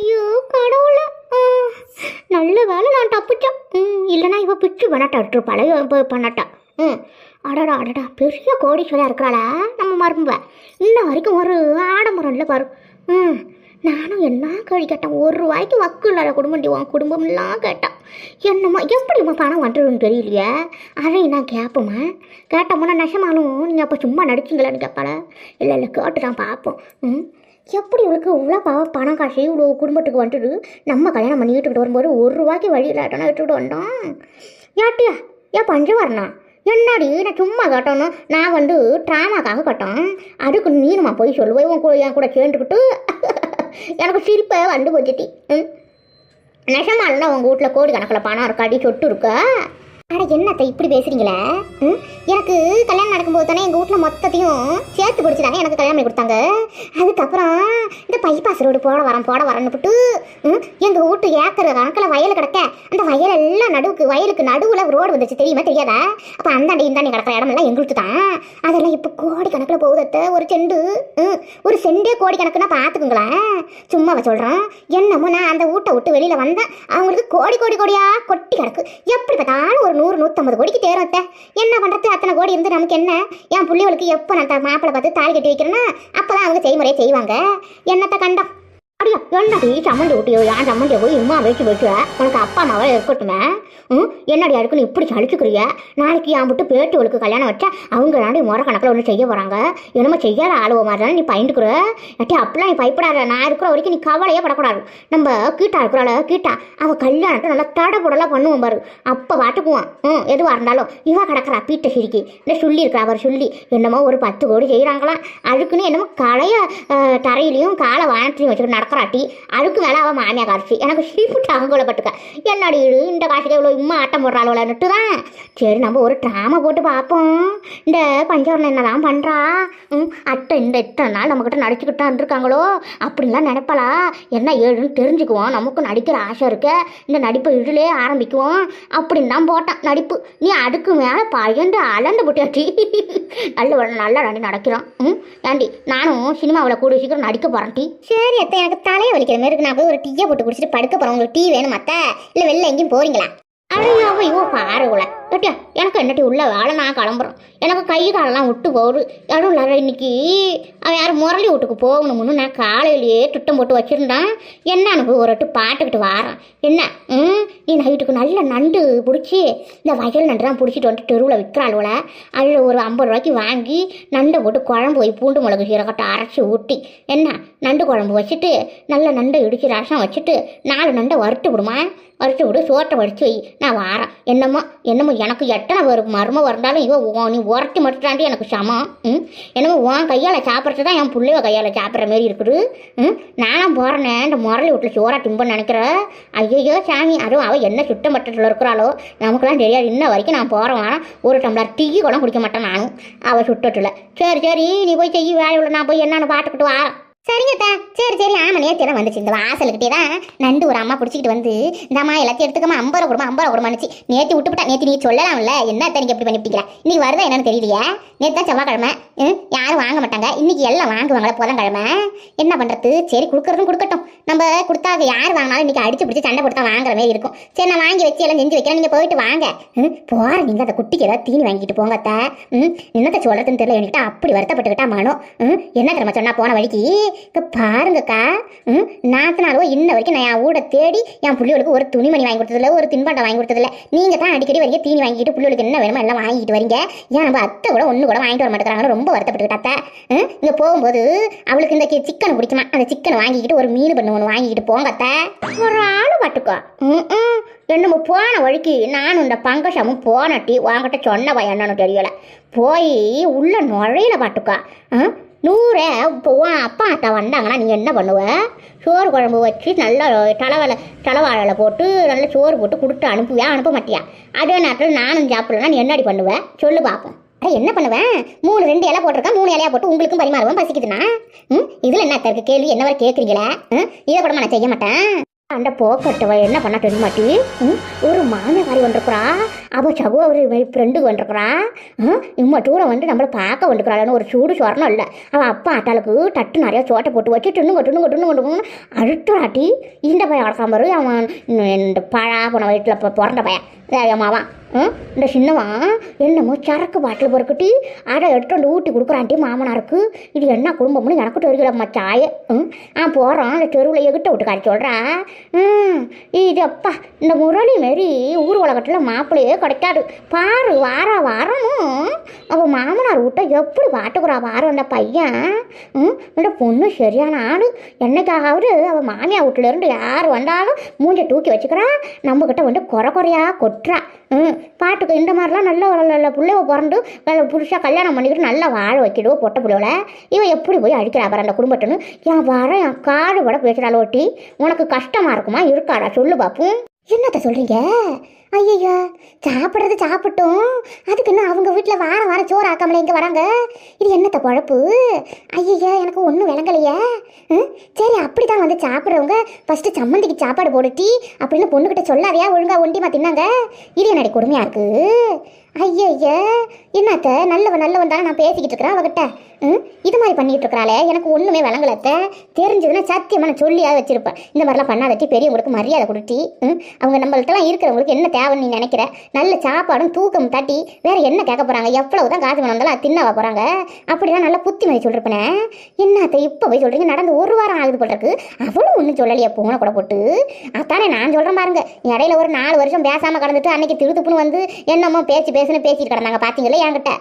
ஐயோ கடவுள. நல்ல வேலை நான் தப்பிச்சேன். ம் இல்லைனா இவ பிச்சு பண்ணாட்டா பழைய இவ பண்ணாட்டா. ம். அடடா அடடா பெரிய கோடீஸ்வரா இருக்கிறாளா நம்ம மரும்ப இன்ன வரைக்கும் ஒரு ஆடம்பரம் இல்லை பாரு. ம். நானும் என்ன கேள்வி கேட்டேன்? ஒரு ரூபாய்க்கு வக்கு இல்லாத குடும்பம் உன் குடும்பம்லாம் கேட்டான் என்னம்மா எப்படிம்மா பணம் வந்துடுன்னு தெரியலையே? அதை நான் கேட்போம்மா கேட்டோம்னா நெசமானும் நீங்கள் அப்போ சும்மா நடிச்சிங்களான்னு கேட்பாள இல்லை இல்லை கேட்டு தான் பார்ப்போம். ம். எப்படி இவளுக்கு இவ்வளோ பாவ பணம் காசு இவ்வளோ குடும்பத்துக்கு வந்துட்டு நம்ம கல்யாணம் பண்ணி பண்ணிக்கிட்டு வரும்போது ஒரு ரூபாய்க்கு வழி இல்லாட்டோன்னா விட்டுட்டு வந்தோம் ஏட்டியா ஏன் பஞ்சு வரணும் என்னடி? நான் சும்மா கட்டணும். நான் வந்து ட்ராமாக்காக கட்டோம் அதுக்கு நீனுமா போய் சொல்லுவேன் உன் கூட என் கூட சேர்ந்துக்கிட்டு எனக்கு சிரிப்பை வந்து போச்சுட்டி ம்? நெசமாலன்னா உங்கள் வீட்டில் கோடி கணக்கில் பணம் இருக்காடி சொட்டு இருக்கா? அட என்னத்தை இப்படி பேசுறீங்களே? எனக்கு கல்யாணம் நடக்கும்போது தானே எங்கள் வீட்டில் மொத்தத்தையும் சேர்த்து பிடிச்சி எனக்கு கல்யாணம் பண்ணி கொடுத்தாங்க? அதுக்கப்புறம் இந்த பைபாஸ் ரோடு போட வரேன் போட வரேன்னு விட்டு எங்கள் வீட்டு ஏக்கர் கணக்கில் வயல் கிடக்க அந்த வயல் எல்லாம் நடுவுக்கு வயலுக்கு நடுவில் ரோடு வந்துச்சு தெரியுமா தெரியாதா? அப்போ அந்தாண்டி இந்தாண்டி கிடக்கிற இடமெல்லாம் எங்களுக்கு தான். அதெல்லாம் இப்போ கோடி கணக்கில் போகுதத்த ஒரு செண்டு ஒரு செண்டே கோடி கணக்குன்னா பார்த்துக்குங்களேன் சும்மாவை சொல்கிறேன் என்னமோ நான் அந்த வீட்டை விட்டு வெளியில் வந்தேன். அவங்களுக்கு கோடி கோடி கோடியா கொட்டி கிடக்கு. எப்படி பார்த்தாலும் ஒரு நூறு நூற்றம்பது கோடிக்கு தேரும் அத்தை. என்ன பண்ணுறது அத்தனை கோடி இருந்து நமக்கு என்ன? என் பிள்ளைகளுக்கு எப்போ நான் மாப்பிள்ளை பார்த்து தாலி கட்டி வைக்கிறேன்னா அப்போ தான் அவங்க செய்முறையை செய்வாங்க. என்னத்தை கண்டம்? அடியோ என்னடி சம்மந்தி ஊட்டியோ ஏன் சம்மந்தியை போய் இம்மா வச்சு வச்சு உனக்கு அப்பா அம்மாவே இருக்கட்டுமே. ம் என்னடி அதுக்குன்னு இப்படி சளிச்சுக்கிறிய நாளைக்கு என் விட்டு பேட்டுகளுக்கு கல்யாணம் வச்சா அவங்க நாடி முறை கணக்கில் ஒன்று செய்ய போகிறாங்க என்னமோ செய்யாத ஆளுவ மாதிரி நீ பயந்துக்கிற? ஏட்டி அப்படிலாம் நீ பயப்படாத. நான் இருக்கிற வரைக்கும் நீ கவலையே படக்கூடாது. நம்ம கீட்டா இருக்கிறாள் கீட்டா அவள் கல்யாணத்தை நல்லா தடபுடலாம் பண்ணுவோம் பாரு. அப்போ பாட்டுக்குவான். ம் எதுவாக இருந்தாலும் இவன் கிடக்குறா பீட்டை சிரிக்கி. இந்த சொல்லி இருக்கிறா அவர் சொல்லி. என்னமோ ஒரு பத்து கோடி செய்கிறாங்களாம் அதுக்குன்னு என்னமோ களைய தரையிலையும் காலை வானத்திலையும் வச்சுட்டு சக்கராட்டி அதுக்கு மேலே அவள் மாமியா காசு எனக்கு சீஃபுட் அங்கோலப்பட்டுக்க என்னடி இது? இந்த காசுக்கு இவ்வளோ இம்மா ஆட்டம் போடுறாளோலன்னுட்டு தான் சரி நம்ம ஒரு ட்ராமா போட்டு பார்ப்போம். இந்த பஞ்சவரணம் என்னதான் பண்ணுறா ம் அட்டை இந்த இத்தனை நாள் நம்மக்கிட்ட நடிச்சுக்கிட்டு இருக்காங்களோ அப்படின்லாம் நினைப்பலா என்ன ஏழுன்னு தெரிஞ்சுக்குவோம். நமக்கும் நடிக்கிற ஆசை இருக்க. இந்த நடிப்பை இதிலே ஆரம்பிக்குவோம். அப்படின்னு தான் போட்டான். நடிப்பு. நீ அதுக்கு மேலே பயந்து அலந்து போட்டியாச்சு. நல்ல நல்ல நடி நடக்கிறான். ம் ஏண்டி நானும் சினிமாவில் கூட சீக்கிரம் நடிக்க போகிறேன் டி. சரி அத்தை எனக்கு தலையை வலிக்கிற மாதிரி இருக்கு. நான் போய் ஒரு டீயை போட்டு குடிச்சிட்டு படுக்க போகிறேன் உங்களுக்கு டீ வேணும் மத்த இல்லை வெளில எங்கேயும் போறீங்களா? அடையாவோ இவோ பாரு உள்ள ஏட்டியா எனக்கு என்னட்டி உள்ள வேலை? நான் கிளம்புறோம் எனக்கு கை காலெல்லாம் விட்டு போகுது. யாரும் இல்லை இன்னைக்கு அவன் யாரும் முரளி வீட்டுக்கு போகணும்னு நான் காலையிலேயே திட்டம் போட்டு வச்சுருந்தான். என்ன எனக்கு ஒரு வாட்டி பாட்டுக்கிட்டு வாரேன். என்ன? ம்? நீ நைட்டுக்கு நல்ல நண்டு பிடிச்சி இந்த வயல் நண்டு தான் பிடிச்சிட்டு வந்துட்டு தெருவில் விற்கிறாள்வல அதில் ஒரு ஐம்பது ரூபாய்க்கு வாங்கி நண்டை போட்டு குழம்பு போய் பூண்டு மிளகு சீரகட்டை அரைச்சி ஊட்டி. என்ன? நண்டு குழம்பு வச்சுட்டு நல்ல நண்டை இடிச்சு ரசம் வச்சுட்டு நாலு நண்டை வறுத்து விடுமா? வறுத்து விடு சோட்டை வடிச்சு வை. நான் வாரேன். என்னமோ என்னமோ எனக்கு எத்தனை வரும் மர்மம் வந்தாலும் இவன் நீ உரட்டி மட்டும்தாண்டி எனக்கு சமம். ம்? என்னமோ உன் கையால் சாப்பிட்றது தான் என் பிள்ளைவ கையால் சாப்பிட்ற மாரி இருக்குது. ம்? நானும் போகிறேனே இந்த முரளி வீட்டில் சோறா திம்பன்னு நினைக்கிறேன் ஐயோ சாமி அதுவும் அவள் என்ன சுத்தம் இருக்கிறாளோ? நமக்குலாம் தெரியாது. இன்ன வரைக்கும் நான் போகிறேன் ஒரு டம்ளர் டீ கூட குடிக்க மாட்டேன் நானும். அவள் சுட்டத்தில் சரி சரி நீ போய் செய்ய வேலை உள்ள நான் போய் என்னென்னு பார்த்துக்கிட்டு வரேன் சரிங்கத்தா சரி சரி. ஆமாம் நேற்று தான் வந்துச்சு. இந்த வாசலுக்கிட்டே தான் நண்டு ஒரு அம்மா பிடிச்சிக்கிட்டு வந்து இந்தம்மா எல்லாத்தையும் எடுத்துக்கமா ஐம்பது ரூபா கொடுமா ஐம்பது ரூபா கொடுமானுச்சு நேற்று விட்டுவிட்டா நேற்று நீ சொல்லலாம்ல என்ன அத்தை நீங்கள் எப்படி பண்ணிவிட்டீங்களா? இன்னைக்கு வருதா என்னன்னு தெரியலையே. நேற்று தான் செவ்வாய்க்கிழமை. யாரும் வாங்க மாட்டாங்க. இன்னைக்கு எல்லாம் வாங்குவாங்களே புதன்கிழமை. என்ன பண்ணுறது சரி கொடுக்குறதும் கொடுக்கட்டும். நம்ம கொடுத்தா அது யார் வாங்கினாலும் இன்னைக்கு அடிச்சு பிடிச்சி சண்டை கொடுத்தா வாங்குற மாதிரி இருக்கும். சரி நான் வாங்கி வச்சு எல்லாம் செஞ்சு வைக்கிறேன். நீங்கள் போயிட்டு வாங்க. போகிற நீங்கள் அந்த குட்டிக்கு ஏதாவது தீனி வாங்கிட்டு போங்க அத்தை. ம் என்னத்தை சொல்கிறதுன்னு தெரியல. என்கிட்ட அப்படி வருத்தப்பட்டுக்கிட்டா மனோ. ம் என்ன தெரியுமா சொன்னா போன வழிக்கு? இப்போ பாருங்கக்கா. ம் நாத்தனாலோ இன்ன வரைக்கும் நான் என் ஊட தேடி என் பிள்ளைகளுக்கு ஒரு துணிமணி வாங்கி கொடுத்ததில்ல ஒரு தின்பண்டம் வாங்கி கொடுத்ததில்ல. நீங்கள் தான் அடிக்கடி வரீங்க தீனி வாங்கிட்டு பிள்ளைகளுக்கு என்ன வேணுமோ எல்லாம் வாங்கிட்டு வரீங்க ஏன் நம்ம அத்தை கூட ஒன்று கூட வாங்கிட்டு வர மாட்டேங்கிறாங்கன்னு ரொம்ப வருத்தப்பட்டுக்கிட்டத்த ம் இங்கே போகும்போது அவளுக்கு இந்த சிக்கன் பிடிக்குமா? அந்த சிக்கன் வாங்கிக்கிட்டு ஒரு மீன் பண்ணு ஒன்று வாங்கிட்டு போங்கத்த ஒரு ஆள் பாட்டுக்கோ ம் என்னமோ போன வழிக்கு நானும் இந்த பங்கசமும் போனட்டி வாங்கிட்ட சொன்னவா என்னன்னு தெரியலை. போய் உள்ள நுழையில பாட்டுக்கா ஆ நூறு இப்போ உன் அப்பா அத்தை வந்தாங்கன்னா நீ என்ன பண்ணுவ? சோறு குழம்பு வச்சு நல்லா தலைவலை தலைவாழலை போட்டு நல்லா சோறு போட்டு கொடுத்து அனுப்புவியா அனுப்ப மாட்டியா? அதே நேரத்தில் நானும் சாப்பிடலன்னா நீ என்னடி பண்ணுவ? சொல்லு பார்ப்போம் அட என்ன பண்ணுவேன் மூணு ரெண்டு இலை போட்டிருக்கேன் மூணு இலையா போட்டு உங்களுக்கும் பரிமாறுவேன் பசிக்குதுண்ணா ம் இதில் என்ன இருக்கு? கேள்வி என்ன வரை கேட்குறீங்களே ம் இதை கூட நான் செய்ய மாட்டேன். அந்த போக்கட்டவ என்ன பண்ணா தெரிய மாட்டி ஒரு மாமியாரி வந்திருக்குறா. அவள் சகோ ஒரு ஃப்ரெண்டுக்கு வந்துருக்குறா. இம்மா தூரம் வந்து நம்மளை பார்க்க வந்துக்கிறாள்னு ஒரு சூடு சொரணம் இல்லை. அவன் அப்பா அட்டாளுக்கு டட்டு நிறைய சோட்டை போட்டு வச்சு டின்னுங்க டின்னுங்க டின்னுங்க அடுத்த அழுத்துறாட்டி இந்த பையன் வளர்க்காம அவன் இந்த பழா போன வயிற்றில் பிறந்த பையன். என் இந்த சின்னவன் என்னமோ சரக்கு பாட்டில் பொறுக்கட்டி. அதை எடுத்து வந்து ஊட்டி கொடுக்குறான்ட்டி மாமனாருக்கு. இது என்ன குடும்பம்னு எனக்கு தெரியல மச்சாய. ஆ? போகிறான் அந்த தெருவில் எகிட்ட விட்டுக்காரி சொல்கிறா ம் இது அப்பா இந்த முரளி மாரி ஊர் உலகத்தில் மாப்பிள்ளையே கிடைக்காது. பாரு வார வாரமும் அவள் மாமனார் விட்ட எப்படி பாட்டுக்குறா வாரம் அந்த பையன். ம் இந்த பொண்ணு சரியான ஆள். என்னைக்காவது அவள் மாமியார் வீட்டிலேருந்து யார் வந்தாலும் மூஞ்சை தூக்கி வச்சுக்கிறா. நம்மக்கிட்ட வந்து குறை குறையா கொட்டுறா. ம் பாட்டுக்கு இந்த மாதிரிலாம் நல்ல நல்ல பிள்ளைவ பிறந்து நல்ல புதுசாக கல்யாணம் பண்ணிக்கிட்டு நல்லா வாழ வைக்கிடுவோ பொட்ட பிள்ளைவளை. இவன் எப்படி போய் அடிக்கிறா பாரு அந்த குடும்பத்துன்னு. என் வர என் காடு பட பேசுகிறாள் ஒட்டி உனக்கு கஷ்டமாக இருக்குமா? இருக்காடா சொல்லு பாப்போம். என்னத்த சொல்கிறீங்க ஐயய்யா சாப்பிட்றது சாப்பிட்டோம். அதுக்கு என்ன அவங்க வீட்டில் வாரம் வாரம் சோறு ஆக்காமல இங்கே வராங்க? இது என்னத்த குழப்பு? ஐயய்யா எனக்கு ஒன்றும் விளங்கலையே. ம், சரி அப்படி தான் வந்து சாப்பிட்றவங்க ஃபஸ்ட்டு சம்மந்திக்கு சாப்பாடு போடுட்டி அப்படின்னு பொண்ணுக்கிட்ட சொல்லாதையா ஒழுங்காக ஒண்டிமா தின்னாங்க? இது என்னடி கொடுமையாக இருக்கு? ஐயய்யா என்னத்த? நல்லவன் நல்லவன் தானே நான் பேசிக்கிட்டு இருக்கிறேன் அவகிட்ட. ம்? இது மாதிரி பண்ணிட்டு இருக்கிறாளே எனக்கு ஒன்றுமே வழங்கலத்த தெரிஞ்சதுன்னா சத்தியமாக நான் சொல்லியாவது வச்சிருப்பேன். இந்த மாதிரிலாம் பண்ணாதட்டி பெரியவங்களுக்கு மரியாதை கொடுத்தி ம்? அவங்க நம்மள்ட்டலாம் இருக்கிறவங்களுக்கு என்ன தேவைன்னு நீ நினைக்கிற? நல்ல சாப்பாடும் தூக்கம் தட்டி வேற என்ன கேட்க போகிறாங்க எவ்வளவு தான் காசு வந்தாலும் அது தின்னவா போகிறாங்க அப்படிலாம் நல்லா புத்தி மதி சொல்லிருப்பேனே என்னத்த இப்போ போய் சொல்கிறீங்க நடந்து ஒரு வாரம் ஆகுது போல இருக்கு. அவளும் ஒன்றும் சொல்லலையே பூனை கூட போட்டு. அதானே நான் சொல்கிறேன் பாருங்க. இடையில ஒரு நாலு வருஷம் பேசாமல் கடந்துட்டு அன்னைக்கு திருத்துப்புன்னு வந்து என்னமோ பேச்சு பேசுன்னு பேசிட்டு கிடந்தாங்க பார்த்தீங்களே என்கிட்ட.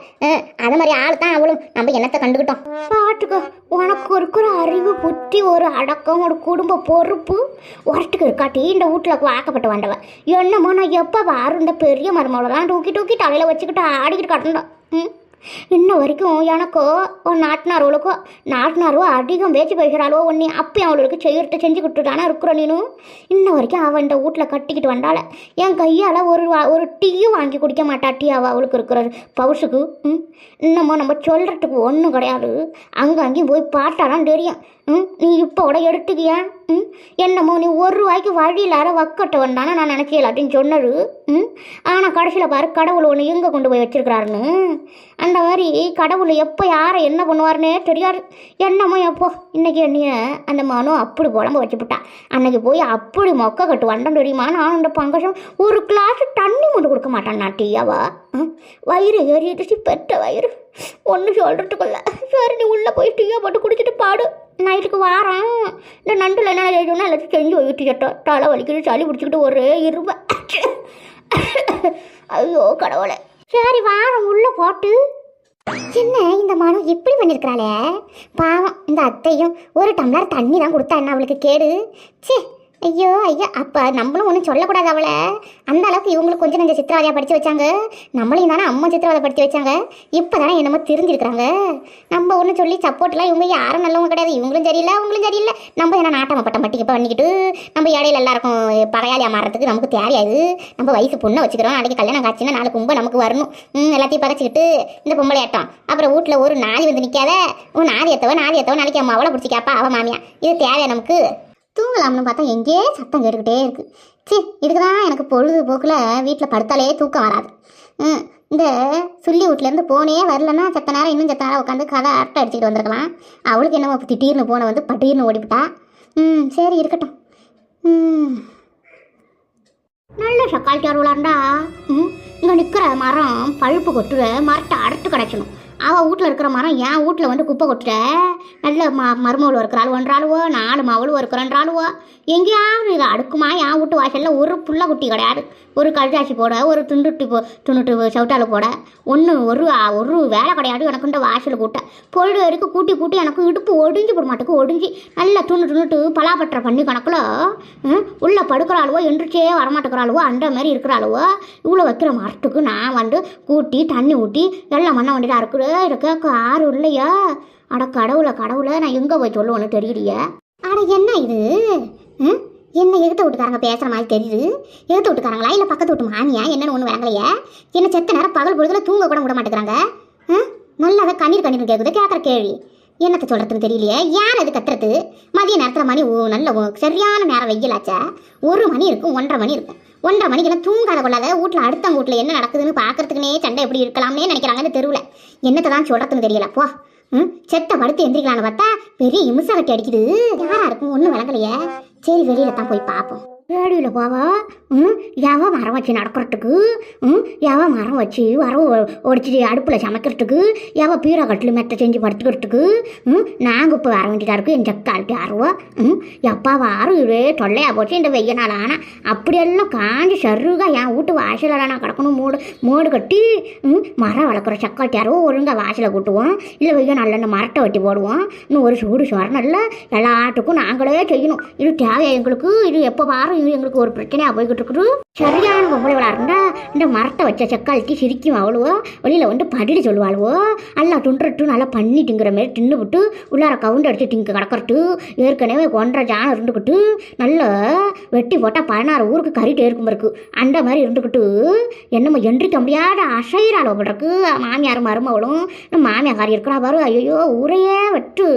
அது மாதிரி ஆள் தான் அவளும். நம்ம என்னத்தை கண்டுக்கிட்டோம் பாட்டுக்கு உனக்கு இருக்கிற அறிவு புத்தி ஒரு அடக்கம் ஒரு குடும்ப பொறுப்பு ஒரட்டுக்கு இருக்காட்டி இந்த வீட்டில் வாக்கப்பட்டு வந்தவன் என்னமோ நான் எப்போ வாரு இந்த பெரிய மருமகளெல்லாம் தூக்கி தூக்கி தலையில் வச்சுக்கிட்டு ஆடிக்கிட்டு கடந்தோம். ம்? இன்ன வரைக்கும் எனக்கோ உன் நாட்டினாரோளுக்கோ நாட்டினாரோ அதிகம் பேச்சு போய்கிறாளோ உன்னை அப்பயும் அவளுக்கு செய்யறத செஞ்சு கொடுத்துட்டானா இருக்கிற நீனும் இன்ன வரைக்கும் அவன் இந்த வீட்டில் கட்டிக்கிட்டு வந்தால என் கையால் ஒரு வா- ஒரு டீயும் வாங்கி குடிக்க மாட்டா டீ அவள் அவளுக்கு இருக்கிற பவுசுக்கு ம்? இன்னமும் நம்ம சொல்கிறதுக்கு ஒன்றும் கிடையாது. அங்கே அங்கேயும் போய் பார்த்தாலாம் தெரியும். ம்? நீ இப்போ கூட எடுத்துக்கியா? ம்? என்னமோ நீ ஒரு ரூபாய்க்கு வழி இல்லாத வக்கட்ட வந்தானே நான் நினச்சல அப்படின்னு சொன்னது. ம்? ஆனால் கடைசியில் பாரு கடவுள் ஒன்று எங்கே கொண்டு போய் வச்சுருக்கிறாருன்னு. அந்த மாதிரி கடவுள் எப்போ யாரை என்ன பண்ணுவாருன்னே தெரியாது. என்னமோ எப்போ இன்னைக்கு என்னைய அந்த மனு அப்படி குழம்பு வச்சுப்புட்டா. அன்னைக்கு போய் அப்படி மொக்க கட்டு வண்டம் தெரியுமா? நான் இந்த பங்கஜம் ஒரு கிளாஸ் தண்ணி மட்டும் கொடுக்க மாட்டான் நான் டீயாவா ம், வயிறு ஏறிடுச்சு பெற்ற வயிறு. ஒன்று சொல்கிறதுக்குள்ள சரி நீ உள்ளே போய் டீயா போட்டு குடிச்சிட்டு பாடு. நைட்டுக்கு வாரம் இந்த நண்டில் என்ன எழுதணும் எல்லாத்தையும் செஞ்சு வைக்கிட்டு தலை வலிக்கிட்டு சளி பிடிச்சிக்கிட்டு ஒரே இரும்ப ஐயோ கடவுளை. சரி வாரம் உள்ளே போட்டு. என்ன இந்த மனம் இப்படி பண்ணியிருக்கிறாளே பாவம் இந்த அத்தையும் ஒரு டம்ளர் தண்ணி தான் கொடுத்தா என்ன அவளுக்கு கேடு? சே ஐயோ ஐயோ அப்போ நம்மளும் ஒன்றும் சொல்லக்கூடாது அவளை. அந்த அளவுக்கு இவங்களுக்கு கொஞ்சம் நஞ்ச சித்திரவதையாக படித்து வச்சாங்க. நம்மளையும் தானே அம்மா சித்திரவதை படித்து வச்சாங்க. இப்போ தானே என்னமோ தெரிஞ்சிருக்கிறாங்க. நம்ம ஒன்றும் சொல்லி சப்போர்ட்லாம் இவங்க யாரும் நல்லவங்க கிடையாது. இவங்களும் சரியில்லை அவங்களும் சரியில்லை. நம்ம என்ன நாட்டம பட்டம் பட்டிக்கு பண்ணிக்கிட்டு நம்ம இடையில எல்லாருக்கும் பகையாளியாக மாறதுக்கு நமக்கு தேவையாது. நம்ம வயசு பொண்ணை வச்சுக்கிறோம். நாளைக்கு கல்யாணம் காட்சின்னா நாலு கும்ப நமக்கு வரணும். ம், எல்லாத்தையும் பகைச்சிக்கிட்டு இந்த பொம்பளை ஆட்டம். அப்புறம் வீட்டில் ஒரு நாதி வந்து நிற்காத உன் நாதி ஏற்றவன் நாதி ஏற்றவன் நாளைக்கு அம்மா அவளை பிடிச்சி கேப்பா மாமியா. இது தேவையா நமக்கு? தூங்கலாம்னு பார்த்தா எங்கேயே சத்தம் கேட்டுக்கிட்டே இருக்குது சி இதுக்கு தான் எனக்கு பொழுதுபோக்கில் வீட்டில் படுத்தாலே தூக்கம் வராது. ம் இந்த சுள்ளி வீட்லேருந்து போனே வரலன்னா செத்த நேரம் இன்னும் செத்த நேரம் உட்காந்து கதை அரட்டை அடிச்சுட்டு வந்திருக்கலாம். அவளுக்கு என்னமோ இப்ப திடீர்னு போன வந்து பட்டீர்னு ஓடிவிட்டா. ம் சரி இருக்கட்டும். ம். நல்ல சக்கால் சார்வலாக ம் இங்கே நிற்கிற மரம் பழுப்பு கொட்டுற மரத்தை அறுத்து கிடச்சணும் அவள் வீட்டில் இருக்கிற மரம் என் வீட்டில் வந்து குப்பை கொட்டுற? நல்ல ம மருமகள் இருக்கிறாள் ஒன்றாளுவோ நாலு மவளும் இருக்கிறன்றாளுவோ எங்கேயாவது இதை அடுக்குமா? என் வீட்டு வாசலில் ஒரு புள்ள குட்டி கிடையாது. ஒரு கழுதாச்சி போட ஒரு துண்டுட்டு போ துணுட்டு சவுட்டால் போட. ஒன்று ஒரு ஒரு வேலை கிடையாது எனக்கு இந்த வாசல் கூட்ட. பொழுது வரைக்கும் கூட்டி கூட்டி எனக்கு இடுப்பு ஒடிஞ்சு போட மாட்டுக்கு ஒடிஞ்சு. நல்லா துண்டு துண்டுட்டு பலாப்பற்ற பண்ணி கணக்கில் ம், உள்ள படுக்கிறாளுவோ எந்திரிச்சே வரமாட்டேங்கிறாளுவோ அந்த மாதிரி இருக்கிறாளுவோ இவ்வளோ வைக்கிற மரத்துக்கு நான் வந்து கூட்டி தண்ணி ஊட்டி எல்லாம் மண்ண வேண்டியதாக இருக்குது இதை கேட்க ஆறு இல்லையா? அட கடவுளை கடவுளை நான் எங்கே போய் சொல்லுவேன்னு தெரியலையே. அட என்ன இது? ம்? என்ன எழுத்த வீட்டுக்காரங்க பேசுகிற மாதிரி தெரியுது? எதிர்த்த வீட்டுக்காரங்களா? இல்லை பக்கத்து வீட்டு மாமியா? என்னன்னு ஒன்று வரங்களையே என்ன செத்த நேரம் பகல் பொழுதுல தூங்க கூட விட மாட்டேங்கிறாங்க? ம்? நல்லாவே கண்ணீர் கண்ணீர் கேட்குது கேட்குற கேள்வி. என்னத்தை சொல்கிறதுன்னு தெரியலையே? யார் அது கத்துறது? மதிய நேரத்தில் மணி ஓ- நல்ல ஓ- சரியான நேரம் வெயிலாச்சா. ஒரு மணி இருக்கும் ஒன்றரை மணி இருக்கும். ஒன்றரை மணிக்கெல்லாம் தூங்காத கொள்ளாத வீட்டில் அடுத்த வீட்டில் என்ன நடக்குதுன்னு பார்க்கறதுக்குனே சண்டை எப்படி இருக்கலாம்னே நினைக்கிறாங்க இந்த தெருவில் என்னத்தை தான் சொல்கிறதுன்னு தெரியல. போ. ம்? செத்த படுத்து எந்திரிக்கலான்னு பார்த்தா பெரிய இம்சை கட்டி அடிக்குது. யாரா இருக்கும்? ஒன்றும் விளங்கலையே. சரி வெளியில தான் போய் பார்ப்போம். ரேடியோவில் போவா ம் யாவ மரம் வச்சு நடக்கிறதுக்கு ம் யாவ மரம் வச்சு வரவு ஒடிச்சு அடுப்பில் சமைக்கிறதுக்கு யாவ பீரா கட்டில் மெத்த செஞ்சு படுத்துக்கிறதுக்கு ம் நாங்கள் இப்போ வர வேண்டியதாக இருக்குது என் சக்கால்ட்டி அறுவா ம் எப்பா வாரம் இதே தொல்லையாக போச்சு இந்த வெய்ய நாள். ஆனால் அப்படியெல்லாம் காஞ்சி சருகா என் வீட்டு வாசலில் நான் கிடக்கணும் மூடு மூடு கட்டி ம் மரம் வளர்க்குற சக்கால்ட்டி ஆறுவோ ஒழுங்காக வாசலை கூட்டுவோம் இல்லை வெய்ய நாளில் இந்த மரத்தை வெட்டி போடுவோம் இன்னும் ஒரு சூடு சொரணல்ல எல்லாத்துக்கும் நாங்களே செய்யணும். இது தேவை எங்களுக்கு? இது எப்போ பாரு எங்களுக்கு ஒரு பிரச்சனையாக போய்கிட்டு இருக்குது. சரியான பொம்பளைவளாக இருந்தா இந்த மரத்தை வச்ச செக்காலத்தி சிரிக்கும் அவ்வளவோ வெளியில் வந்து படிட்டு சொல்லுவாளுவோ? நல்லா துண்டுட்டு நல்லா பண்ணி திங்குற மாதிரி தின்னு விட்டு உள்ளார கவுண்டு அடிச்சு திங்க கிடக்கறட்டு ஏற்கனவே ஒன்றரை ஜானம் இருந்துக்கிட்டு நல்ல வெட்டி போட்டால் பதினாறு ஊருக்கு கறிட்டு இருக்கும் இருக்கு அந்த மாதிரி இருந்துக்கிட்டு என்னமோ என்றிக்க முடியாத அசைறாளோ போடுறக்கு மாமியார் மருமவளும் மாமியார் காரி இருக்கிறா பாரு ஐயோ ஊரையே வெட்டு.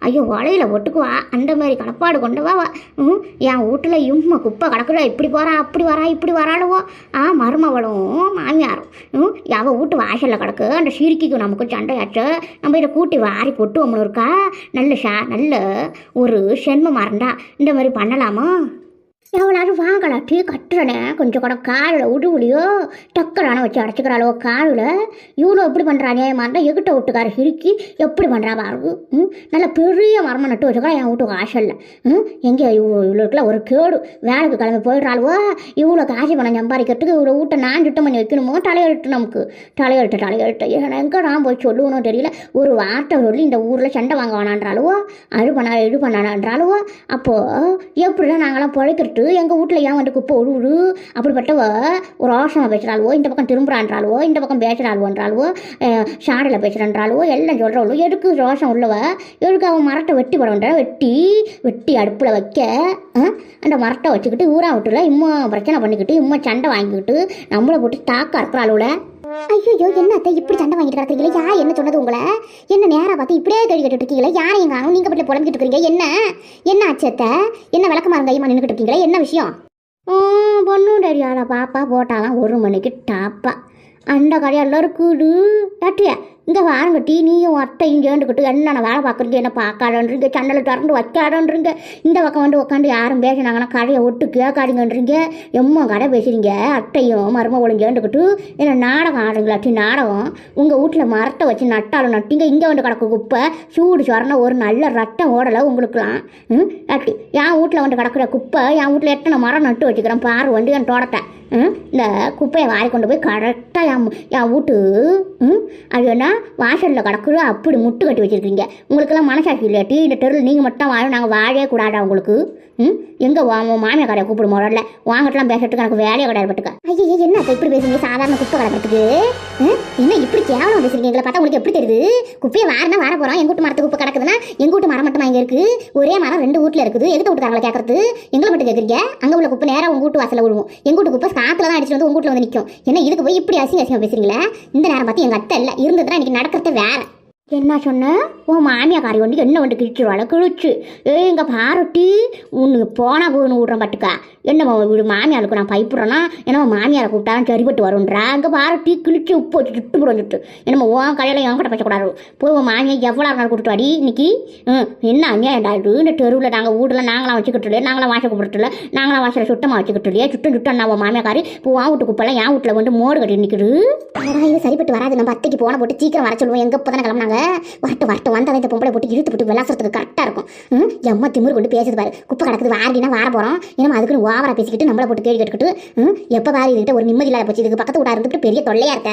ஐயோ வலையில் ஒட்டுக்குவா அந்த மாதிரி கடப்பாடு கொண்டவா வா. ம் என் வீட்டில் இம்மா குப்பை கிடக்குல இப்படி போகிறா அப்படி வரா இப்படி வராளுவோ? ஆ மருமவளும் மாமியாரும். ம் அவள் வீட்டு வாசலில் கிடக்கு. அந்த சிரிக்கிக்கும் நமக்கு சண்டையாச்சு. நம்ம இதை கூட்டி வாரி கொட்டுவோம்னு இருக்கா? நல்ல ஷா நல்ல ஒரு சென்மமாக இருந்தா இந்த மாதிரி பண்ணலாமா? எவ்வளோ வாங்கலாம் டீ கட்டுறனே. கொஞ்சம் கூட காலில் உடுவுலையோ டக்கரான வச்சு அடைச்சிக்கிறாளோ காலில் இவ்வளோ எப்படி பண்ணுறானே மரம் எகிட்ட வீட்டுக்கார சிரிக்கி எப்படி பண்ணுறா பாரு. ம்? நல்ல பெரிய மரமாக நட்டு வச்சுக்கிறா என் வீட்டுக்கு ஆசை இல்லை ம்? எங்கே? இவ்வளோ இவ்வளோக்குலாம் ஒரு கேடு. வேலைக்கு கிளம்பி போயிடுறாளுவோ. இவ்வளோ காசு பணம் சம்பாதிக்கிறதுக்கு இவ்வளோ வீட்டை நான் சுத்தம் பண்ணி வைக்கணுமோ? தலையெழுத்து நமக்கு. தலையெழுத்து தலையெழுத்து. எங்கே நான் போய் சொல்லுவனும் தெரியல. ஒரு வார்த்தை சொல்லி இந்த ஊரில் சண்டை வாங்க வேணான்றாளுவோ? அது பண்ணா இது அப்போது எப்படிலாம் நாங்களாம் பிழைக்கிறது எங்கள் வீட்டில் ஏன் வந்து குப்பை உழுவுடு அப்படிப்பட்டவ ஒரு ரோஷமாக பேசுகிறாளுவோ இந்த பக்கம் திரும்புகிறான்றாளுவோ இந்த பக்கம் பேசுகிறாளுவோன்றாளுவோ ஷாடில் பேசுகிறான்றாளுவோ எல்லாம் சொல்கிறவளோ எதுக்கு ரோஷம் உள்ளவ? எதுக்கு அவன் மரத்தை வெட்டி போடன்ற வெட்டி வெட்டி அடுப்பில் வைக்க ஆ, அந்த மரத்தை வச்சுக்கிட்டு ஊரா விட்டுல இம்மா பிரச்சனை பண்ணிக்கிட்டு இம்மா சண்டை வாங்கிக்கிட்டு நம்மளை போட்டு தாக்கா இருக்கிறாளுல ஐயோ என்ன அத்தை? இப்படி சண்டை வாங்கிட்டு கிடக்குறீங்களே யார் என்ன சொன்னது உங்களை? என்ன நேரா பார்த்து இப்படியே கேள்வி கேட்டுட்டு இருக்கீங்களே யாரையும் காணும்? நீங்க பட்டில புலம்பிக்கிட்டு இருக்கீங்க என்ன? என்ன ஆச்சு அத்தை? என்ன விளக்கமா கைமா நின்றுக்கிட்டு இருக்கீங்களே? என்ன விஷயம்? பொண்ணும் தெரியாத பாப்பா போட்டாலாம் ஒரு மணிக்கு டாப்பா. அந்த கடையெல்லாம் இருக்குது ஏட்டியா இங்கே வாருங்க டீ நீயும் அத்தையும் சேர்ந்துக்கிட்டு என்னென்ன வேலை பார்க்குறீங்க என்ன பார்க்காடன்றீங்க சண்டலை திறந்து வைக்காடன்றீங்க இந்த பக்கம் வந்து உட்காந்து யாரும் பேசினாங்கன்னா கடையை ஒட்டு கேட்காதீங்கன்றீங்க. எம்மோ கடை பேசுறீங்க அத்தையும் மருமகளும் சேர்ந்துக்கிட்டு என்ன நாடகம் ஆடுங்களா டீ நாடகம்? உங்கள் வீட்டில் மரத்தை வச்சு நட்டாலும் நட்டிங்க இங்கே வந்து கிடக்கு குப்பை சூடு சொரண ஒரு நல்ல ரத்தம் ஓடலை உங்களுக்குலாம் ம் அட்டி என் வீட்டில் வந்து கிடக்குற குப்பை என் வீட்டில் எத்தனை மரம் நட்டு வச்சுக்கிறேன் பாரு வந்து என் தோட்டத்தை. இந்த குப்பையை வாரி கொண்டு போய் கரெக்டாக என் என் வீட்டு ம்? அது என்ன? வாசலில் கிடக்குது. அப்படி முட்டு கட்டி வச்சுருக்கீங்க. உங்களுக்கெல்லாம் மனசாட்சி இல்லாட்டி இந்த தெருவில் நீங்கள் மட்டும் வாழும். நாங்கள் வாழவே கூடாதா உங்களுக்கு? ம்? எங்கே வா உன் மாமியாக்காரையை கூப்பிடு முதல்ல. வாங்கட்டெல்லாம் பேசுறதுக்கு எனக்கு வேலையே கிடையாது பட்டுக்க ஐயோ என்ன அப்போ இப்படி பேசுறீங்க? சாதாரண குப்பை கிடக்கிறதுக்கு ம்? என்ன இப்படி கேவலம் பேசுறீங்க? எங்களை பார்த்தா உங்களுக்கு எப்படி தெரியுது? குப்பையை வாரனா வார போகிறோம் எங்கள் வீட்டு மரத்து குப்பை கிடக்குதுன்னா எங்கள் வீட்டு மரம் மட்டுமா இங்கே இருக்குது ஒரே மரம் ரெண்டு வீட்டில் இருக்குது. எதுக்கு வீட்டுக்காரங்களை கேட்கறது எங்களை மட்டும் கேட்குறீங்க அங்கே உள்ள குப்பை நேராக உங்கள் வீட்டு வாசலில் விழுவோம். எங்கள் வீட்டு குப்பை காற்றுல தான் அடிச்சுட்டு வந்து உங்கள் வீட்டில் வந்து நிற்கும் என்ன இதுக்கு போய் இப்படி அசிங்க அசிங்க பேசுறீங்களே? இந்த நேரம் பார்த்து எங்கள் அத்தை இல்லை இருந்ததுன்னா இன்னைக்கு நடக்கிறது வேற. என்ன சொன்ன? உன் மாமியாக்காரி ஒன்று என்ன ஒன்று கிழிச்சிருவாள் கிழிச்சு. ஏய் இங்கே பாருட்டி. உன்னு போனா போகணும் விட்றேன் பட்டுக்கா என்ன வீடு மாமியாருக்கு நான் பயப்படுறேன்னா என்னமோ மாமியாரை கூப்பிட்டாலும் சரிப்பட்டு வரும்ன்றா? அங்கே பாருட்டி கிழிச்சு உப்பு வச்சு சுட்டு போட வந்துட்டு. என்னமோ உன் கடையில் என் கூட பேசக்கூடாது. போய் உன் மாமியார் எவ்வளோ நாள் கொடுத்துட்டு வாடி? இன்னைக்கு? ம் என்ன அநியாயம் இது? இந்த தெருவில் நாங்கள் வீட்டில் நாங்களாம் வச்சுக்கிட்டு இல்லையா நாங்களாம் வாசல் கூப்பிட்டு இல்லை நாங்களாம் வாசலை சுத்தமாக வச்சுக்கிட்டு இல்லையா சுட்டம் சுட்டம் நான் உன் மாமியாக்காரி இப்போ உன் வீட்டு குப்பெல்லாம் என் வீட்டில் வந்து மோடு கட்டி நிற்கிது அடடா சரிப்பட்டு வராது. நம்ம அத்தைக்கு போன போட்டு சீக்கிரம் வர சொல்லுவோம். எங்கே இப்போ தானே கிளம்புனாங்க? வரட்டும் வரட்டும் வந்தால் இந்த பொம்பளை போட்டு இழுத்து போட்டு விளாசுறதுக்கு கரெக்டாக இருக்கும். எம்மா திமிரு கொண்டு பேசுது பாரு. குப்பை கிடக்குது வாரடினா வார போகிறோம் ஏன்னா அதுக்குன்னு ஓவரா பேசிக்கிட்டு நம்மளை போட்டு கேள்வி கேட்டுக்கிட்டு எப்போ பாரு இதுகிட்ட ஒரு நிம்மதி இல்லாத போச்சு. இதுக்கு பக்கத்து விட இருந்துட்டு பெரிய தொல்லையாக இருக்க.